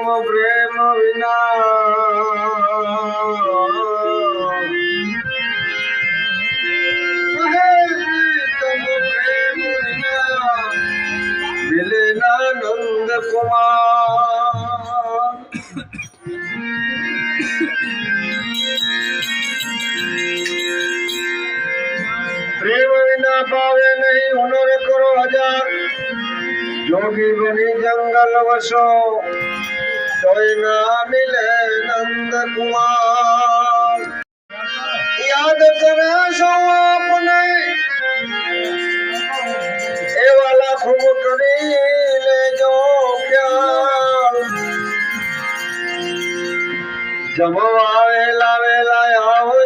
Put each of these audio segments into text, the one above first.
তুম প্রেম বিনা। নন্দ কুমার। প্রেম বিনা পাবে নেই হুনর করো হাজার। যোগী বনি জঙ্গল বসো। તોય ના મિલે નંદ કુમાર. યાદ કરે છો આપને? એવા લાખો કરી લેજો ખ્યાલ જમવા વેલા વેલા આવજો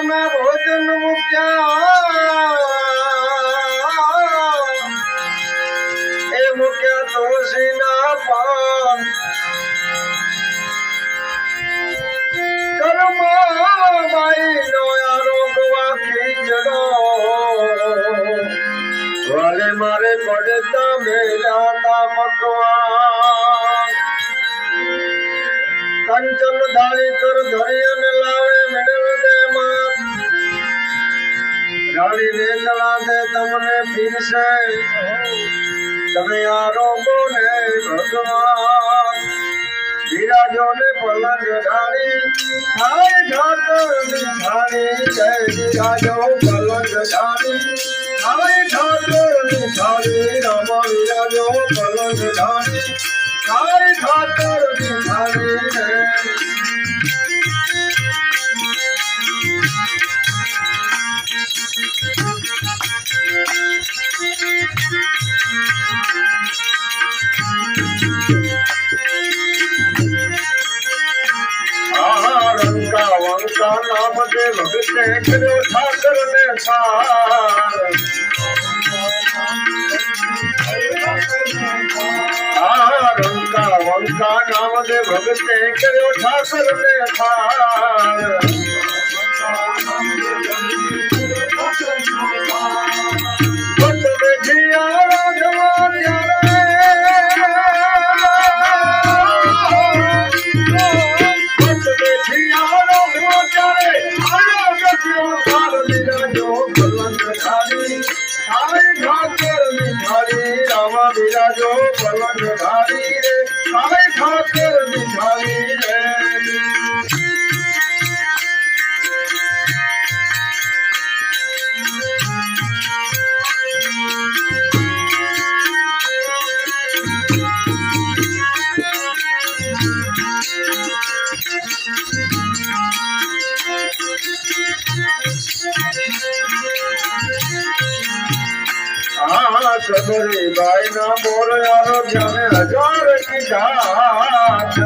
ભાતના ભોજન મૂક્યા તમને પીરસે તમે આરોગો ને ભગવાન વિરાજો ને પલંગ ઢાળી થાય ઠાકર નિધારી જય વિરાજો પલંગ ઢાળી થાય ઠાકર નિધારી રામ વિરાજો પલંગ ઢાળી થાય ઠાકર નામ દે ભગતે કર્યો ઠાકર ને રંકા વંકા નામ દે ભગતે કર્યો ઠાકર ને સાર ধারী আমার বিরাজ বলন ধারী রে। আমি ঠাকুর বিধারী સદરી બાઈ ના બોર યારો જાને હજાર કી ઘાટ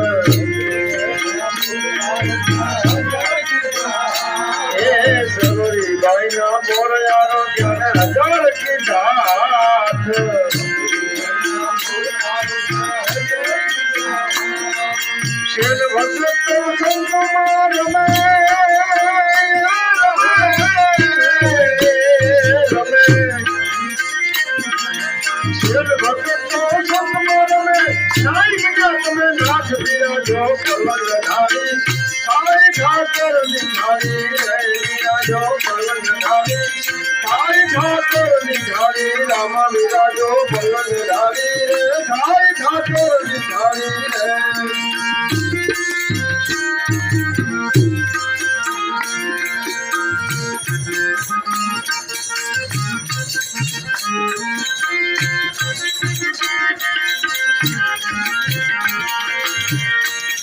એ સદરી બાઈ ના બોર યારો જાને હજાર કી ઘાટ શેર ભગત রাজো বলন ধারে রাম রাজো বলন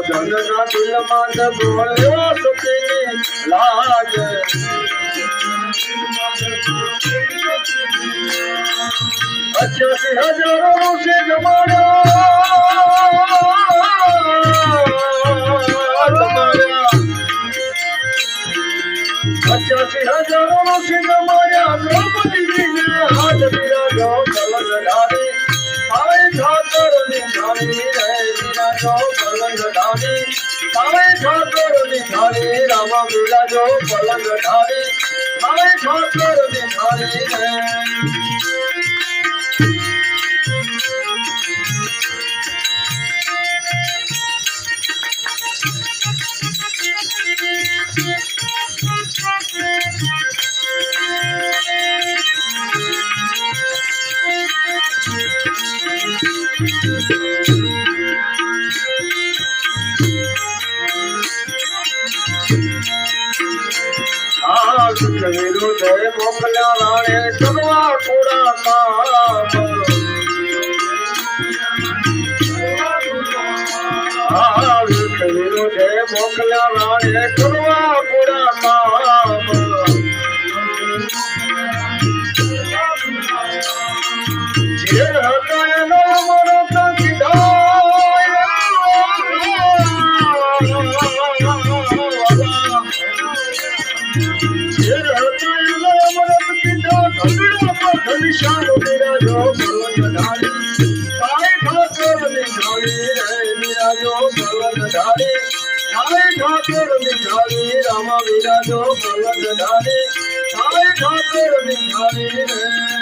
ધનના દિલમાં બોલ્યો સુખીની લાજ અઠ્યાસી હજારો ઋષિ જમાડ્યા પચાસી હજારો ઋષિ જમાડ્યા. દ્રૌપદીજીને હાથ બિરાજો પલંગ ડાળી આવે ઠાકર નિધાણી રે બિરાજો ধারে মামে ঠাকুরনি ধারে রাম বিলাজ পলঙ্গ ধারে মামে ঠাকুরনি ধারে Thank you. મોકલ્યા રાણે ચલવા કુડા વિરુદ્ધ મોકલ્યા રાણે ठाकर मिठारी रय मेरा जो ठाकर मिठारी राम मेरा जो गले ठाहे ठाकुर मिठारी रय मी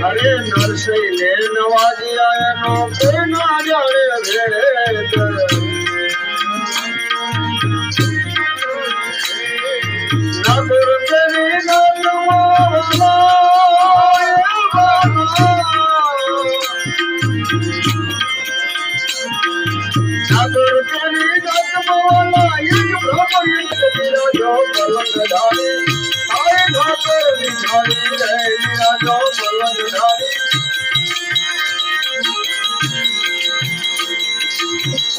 અરે નરસૈને નવાજી આયનો કોઈ ના જાણે ભેદ નગર તેરી નાગર તેરી નાચમાલા એક બ્રહ્મ એક બિરાજો પલંગ ધારી આય ઠાકર નિધારી રે બિરાજો પલંગ ધારી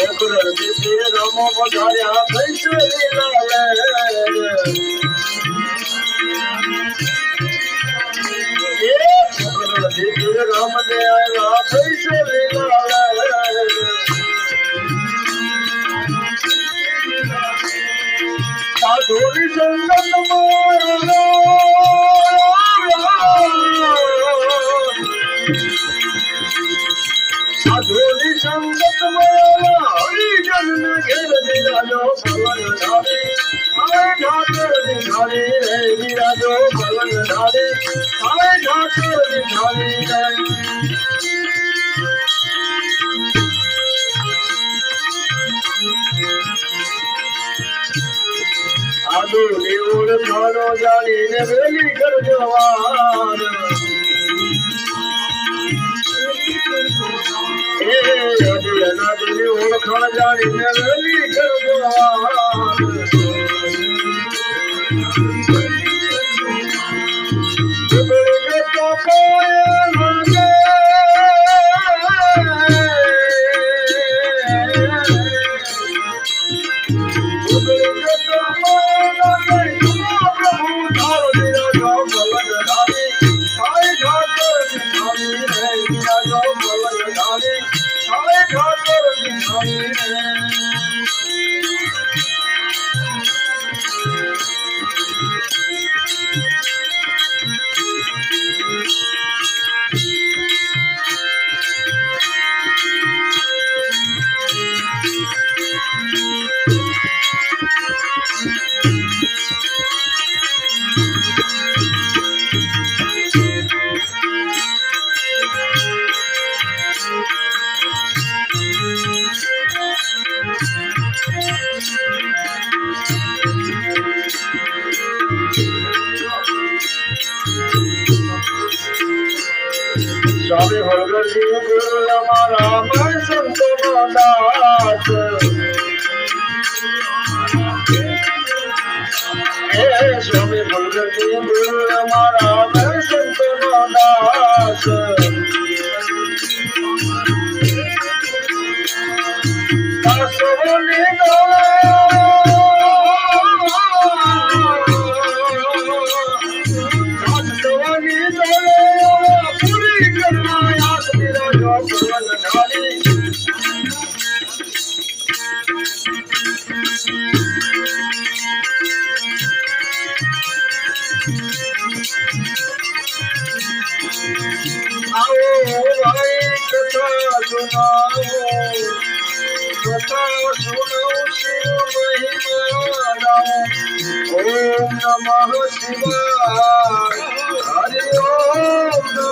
ઓકરર દીદી રમો પધાર્યા કૈસે લીલા રામ દે આવ્યા કૈસે લીલા সাধুরি সঙ্গত হরি জন্ম ঘের বিরাজ পবন ধারে হায় ঢাকের বিধারে রে বিরাজ পবন ধারে হায় ঢাকের বিধারে রে દેવળ ખાનો જાણીને વેલી કરજો વાર. એ જાણીને વેલી કરજો વાર. સ્વામી હળગરજી ગુરુ અમારા મય દાસ ઓમ નમઃ શિવાય હરિ ઓમ